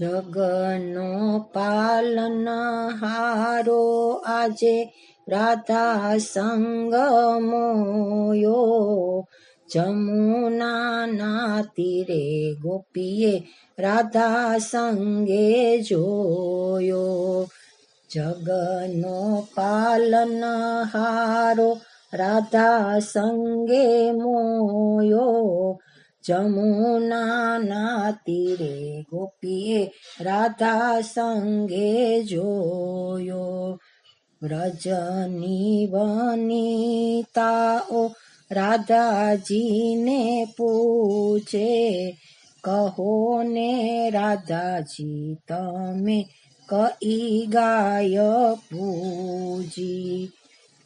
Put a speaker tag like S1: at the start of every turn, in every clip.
S1: જગનો પાલન હારો આજે રાધા સંગ મોયો જમુનાના તીરે ગોપીએ રાધા સંગે જોયો. જગનો પાલન હારો રાધા સંગે મોયો. જમુનાના તીરે ગોપીએ રાધા સંગે જોયો રજની વનિતાઓ રાધાજીને પૂછે કહો ને રાધાજી તમે કઈ ગાય પૂજી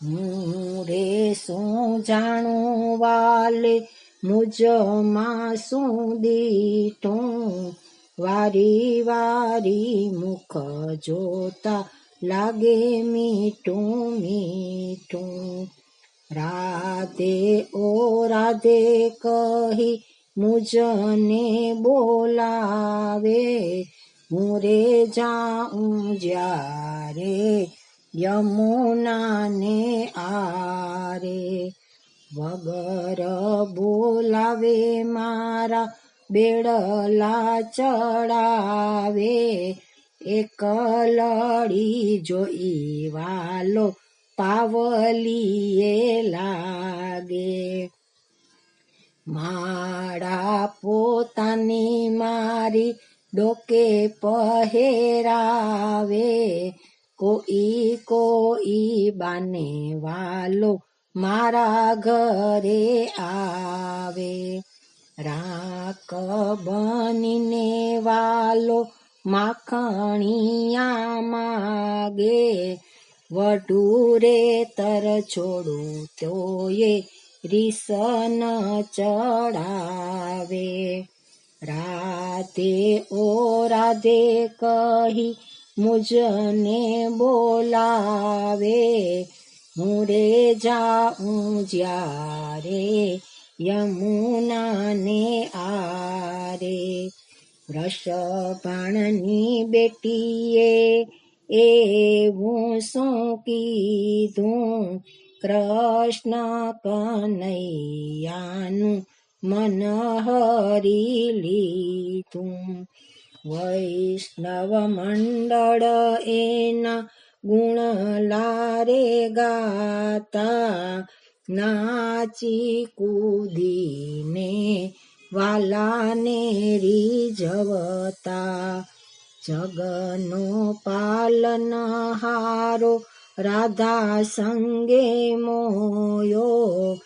S1: હું રે શું જાણું વાલે મુજમાં માસું દીઠું વારી વારી મુખ જોતા લાગે મીઠું મીઠું રાધે ઓ રાધે કહી મુજને બોલાવે હું રે જાઉં જ્યારે યમુનાને આરે વગર બોલાવે મારા બેડલા ચડાવે. એક લડી જોઈ વાલો પાવલીએ લાગે. માળા પોતાની મારી ડોકે પહેરાવે. કોઈ કોઈ બાને વાલો મારા ઘરે આવે. રાક બનીને વાલો માખણિયા માગે. વઢુરે તર છોડું તોય રીસન ચડાવે. રાધે ઓ રાધે કહી મુજને બોલાવે. હું રે જાઉં જ્યારે યમુના ને આરે વૃષભાણની બેટીએ એવું શું કીધું કૃષ્ણ કનૈયાનું મન હરી લીધું વૈષ્ણવ મંડળ એના ગુણ લારે ગાતા નાચી કૂદીને વાલાને રીઝવતા જગનો પાલન હારો રાધા સંગે મોયો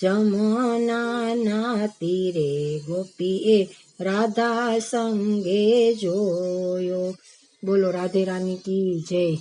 S1: જમનાના તીરે ગોપીએ રાધા સંગે જોયો બોલો રાધે રાની કી જય